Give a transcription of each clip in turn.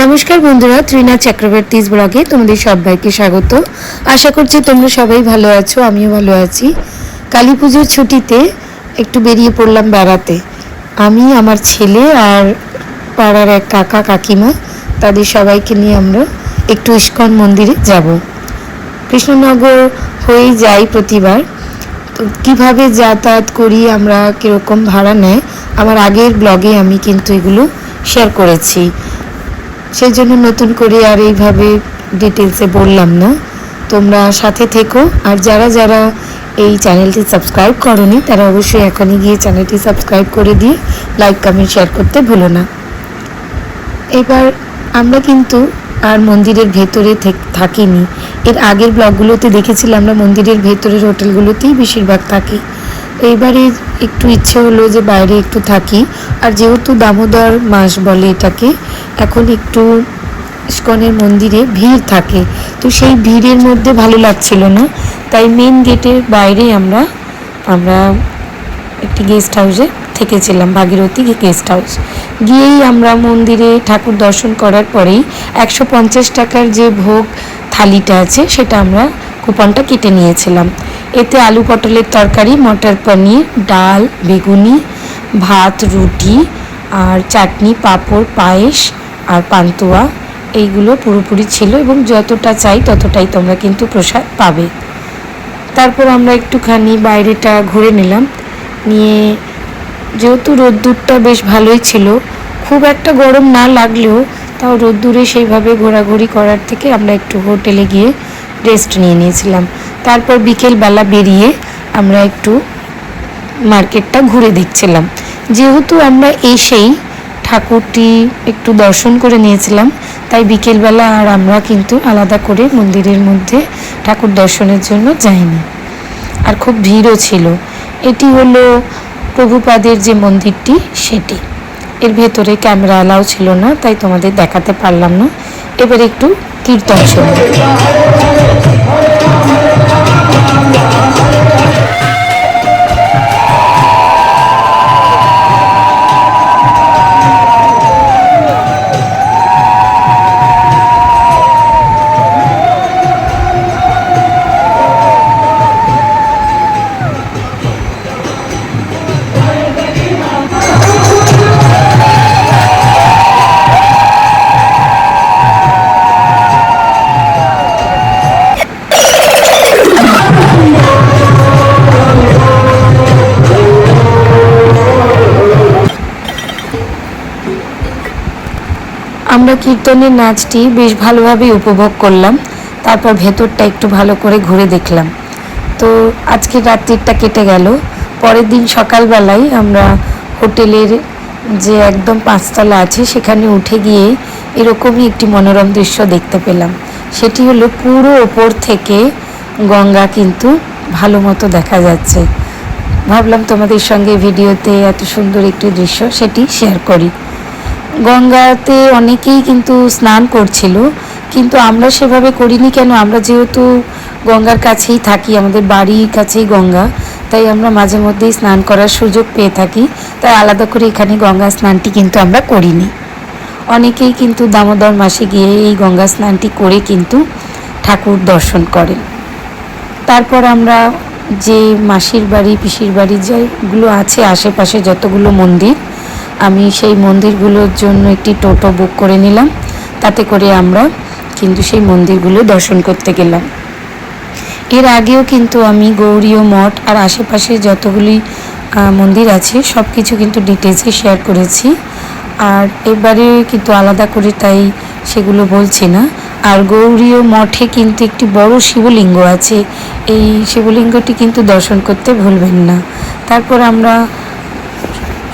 নমস্কার বন্ধুরা, ত্রিনা চক্রবর্তীজ ব্লগে তোমাদের সবাইকে স্বাগত। আশা করছি তোমরা সবাই ভালো আছো, আমিও ভালো আছি। কালী পুজোর ছুটিতে একটু বেরিয়ে পড়লাম বেড়াতে। আমি, আমার ছেলে আর পাড়ার এক কাকা, কাকিমা, তাদের সবাইকে নিয়ে আমরা একটু ইস্কন মন্দিরে যাব। কৃষ্ণনগর হয়েই যাই প্রতিবার। তো কীভাবে যাতায়াত করি, আমরা কীরকম ভাড়া নেয়, আমার আগের ব্লগে আমি কিন্তু এগুলো শেয়ার করেছি। সেই জন্য নতুন করে আর এইভাবে ডিটেলসে বললাম না। তোমরা সাথে থেকো। আর যারা যারা এই চ্যানেলটি সাবস্ক্রাইব করনি, তারা অবশ্যই এখনই গিয়ে চ্যানেলটি সাবস্ক্রাইব করে দিয়ে লাইক কমেন্ট শেয়ার করতে ভুলো না। এবার আমরা কিন্তু আর মন্দিরের ভেতরে থেক- থাকিনি। এর আগের ব্লগগুলোতে দেখেছিলাম আমরা মন্দিরের ভেতরের হোটেলগুলোতেই বেশিরভাগ থাকি। তো এবারে একটু ইচ্ছে হলো যে বাইরে একটু থাকি। আর যেহেতু দামোদর মাস বলে এটাকে, এখন একটু ইস্কনের মন্দিরে ভিড় থাকে। তো সেই ভিড়ের মধ্যে ভালো লাগছিল না। তাই মেন গেটের বাইরে আমরা আমরা একটি গেস্ট হাউসে থেকেছিলাম, ভাগীরথী গেস্ট হাউস গিয়েই আমরা মন্দিরে ঠাকুর দর্শন করার পরেই একশো পঞ্চাশ টাকার যে ভোগ থালিটা আছে, সেটা আমরা কুপনটা কেটে নিয়েছিলাম। এতে আলু পটলের তরকারি, মটর পনির, ডাল, বেগুনি, ভাত, রুটি আর চাটনি, পাঁপড়, পায়েস আর পান্তুয়া এইগুলো পুরোপুরি ছিল এবং যতটা চাই ততটাই তোমরা কিন্তু প্রসাদ পাবে। তারপর আমরা একটুখানি বাইরেটা ঘুরে নিলাম। নিয়ে যেহেতু রোদ্দুরটা বেশ ভালোই ছিল, খুব একটা গরম না লাগলেও তাও রোদ্দুরে সেইভাবে ঘোরাঘুরি করার থেকে আমরা একটু হোটেলে গিয়ে রেস্ট নিয়ে নিয়েছিলাম। তারপর বিকেলবেলা বেরিয়ে আমরা একটু মার্কেটটা ঘুরে দেখছিলাম। যেহেতু আমরা এসেই ঠাকুরটি একটু দর্শন করে নিয়েছিলাম, তাই বিকেলবেলা আর আমরা কিন্তু আলাদা করে মন্দিরের মধ্যে ঠাকুর দর্শনের জন্য যাইনি। আর খুব ভিড়ও ছিল। এটি হলো প্রভুপাদের যে মন্দিরটি, সেটি। এর ভেতরে ক্যামেরা অ্যালাউ ছিল না, তাই তোমাদের দেখাতে পারলাম না। এবার একটু কীর্তন শুনব আমরা কীর্তনের নাচটি বেশ ভালোভাবে উপভোগ করলাম। তারপর ভেতরটা একটু ভালো করে ঘুরে দেখলাম। তো আজকে রাত্রিটা কেটে গেল। পরের দিন সকালবেলায় আমরা হোটেলের যে একদম পাঁচতলা আছে, সেখানে উঠে গিয়ে এরকমই একটি মনোরম দৃশ্য দেখতে পেলাম। সেটি হলো পুরো ওপর থেকে গঙ্গা কিন্তু ভালো মতো দেখা যাচ্ছে। ভাবলাম তোমাদের সঙ্গে ভিডিওতে এত সুন্দর একটি দৃশ্য, সেটি শেয়ার করি। গঙ্গাতে অনেকেই কিন্তু স্নান করছিল, কিন্তু আমরা সেভাবে করিনি কেন? আমরা যেহেতু গঙ্গার কাছেই থাকি, আমাদের বাড়ির কাছেই গঙ্গা, তাই আমরা মাঝে মধ্যেই স্নান করার সুযোগ পেয়ে থাকি, তাই আলাদা করে এখানে গঙ্গা স্নানটি কিন্তু আমরা করিনি। অনেকেই কিন্তু দামোদর মাসে গিয়ে এই গঙ্গা স্নানটি করে কিন্তু ঠাকুর দর্শন করেন। তারপর আমরা যে মাসির বাড়ি, পিসির বাড়ি যেগুলো আছে, আশেপাশে যতগুলো মন্দির আমি সেই মন্দিরগুলোর জন্য একটি টোটো বুক করে নিলাম। তাতে করে আমরা কিন্তু সেই মন্দিরগুলো দর্শন করতে গেলাম। এর আগেও কিন্তু আমি গৌরীয় মঠ আর আশেপাশে যতগুলি মন্দির আছে সব কিছু কিন্তু ডিটেলসে শেয়ার করেছি। আর এবারে কিন্তু আলাদা করে তাই সেগুলো বলছি না। আর গৌরীয় মঠে কিন্তু একটি বড় শিবলিঙ্গ আছে। এই শিবলিঙ্গটি কিন্তু দর্শন করতে ভুলবেন না। তারপর আমরা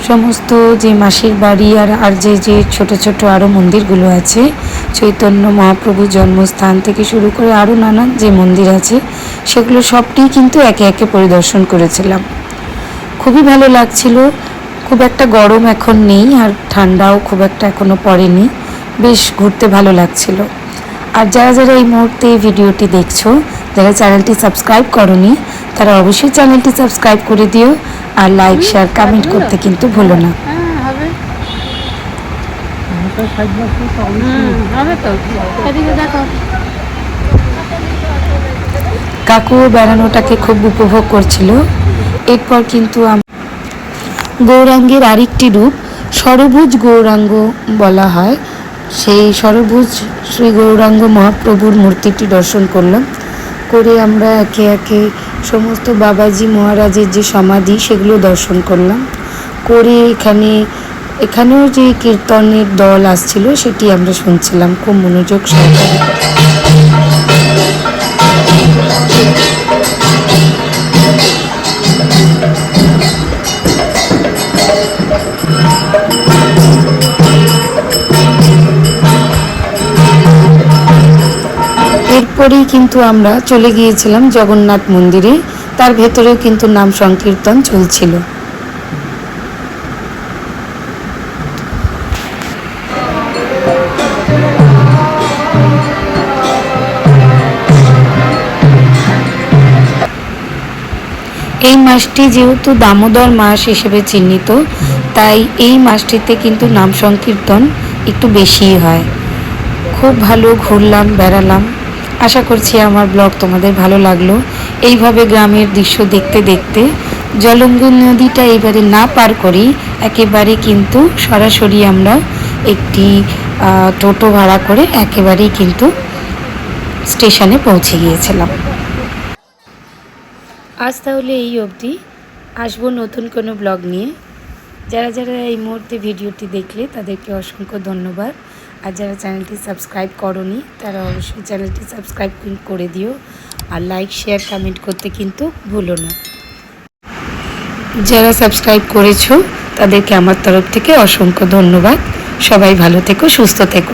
সমস্ত যে মাসির বাড়ি আর আর যে যে ছোট ছোট আরও মন্দিরগুলো আছে, চৈতন্য মহাপ্রভু জন্মস্থান থেকে শুরু করে আরও নানান যে মন্দির আছে, সেগুলো সবটিই কিন্তু একে একে পরিদর্শন করেছিলাম। খুবই ভালো লাগছিল। খুব একটা গরম এখন নেই আর ঠান্ডাও খুব একটা এখনও পড়েনি। বেশ ঘুরতে ভালো লাগছিল। আর যারা যারা এই মুহূর্তে ভিডিওটি দেখছ, যারা চ্যানেলটি সাবস্ক্রাইব করনি তারা অবশ্যই চ্যানেলটি সাবস্ক্রাইব করে দিও আর লাইক শেয়ার কমেন্ট করতে কিন্তু ভুলো না। হ্যাঁ কাকু বেড়ানোটাকে খুব উপভোগ করছিল। এরপর কিন্তু গৌরাঙ্গের আরেকটি রূপ সরভুজ গৌরাঙ্গ বলা হয়। সেই সরভুজ শ্রী গৌরাঙ্গ মহাপ্রভুর মূর্তিটি দর্শন করলাম। করে আমরা একে একে সমস্ত বাবাজি মহারাজের যে সমাধি, সেগুলো দর্শন করলাম। করে এখানে, এখানেও যে কীর্তনের দল আসছিল, সেটি আমরা শুনছিলাম। খুব মনোযোগ সহকারে। এরপরেই কিন্তু আমরা চলে গিয়েছিলাম জগন্নাথ মন্দিরে। তার ভেতরেও কিন্তু নাম সংকীর্তন চলছিল। এই মাসটি যেহেতু দামোদর মাস হিসেবে চিহ্নিত, তাই এই মাসটিতে কিন্তু নাম সংকীর্তন একটু বেশিই হয়। খুব ভালো ঘুরলাম, বেড়ালাম। আশা করছি আমার ব্লগ তোমাদের ভালো লাগল। এইভাবে গ্রামের দৃশ্য দেখতে দেখতে জলঙ্গ নদীটা এবারে না পার করি, একেবারে কিন্তু সরাসরি আমরা একটি টোটো ভাড়া করে একেবারেই কিন্তু স্টেশনে পৌঁছে গিয়েছিলাম। আজ তাহলে এই অবধি। আসব নতুন কোনো ব্লগ নিয়ে। যারা যারা এই মুহূর্তে ভিডিওটি দেখলে তাদেরকে অসংখ্য ধন্যবাদ। আর যারা চ্যানেলটি সাবস্ক্রাইব করনি, তারা অবশ্যই চ্যানেলটি সাবস্ক্রাইব করে দিও। আর লাইক শেয়ার কমেন্ট করতে কিন্তু ভুলো না। যারা সাবস্ক্রাইব করেছ, তাদেরকে আমার তরফ থেকে অসংখ্য ধন্যবাদ। সবাই ভালো থেকো, সুস্থ থেকো।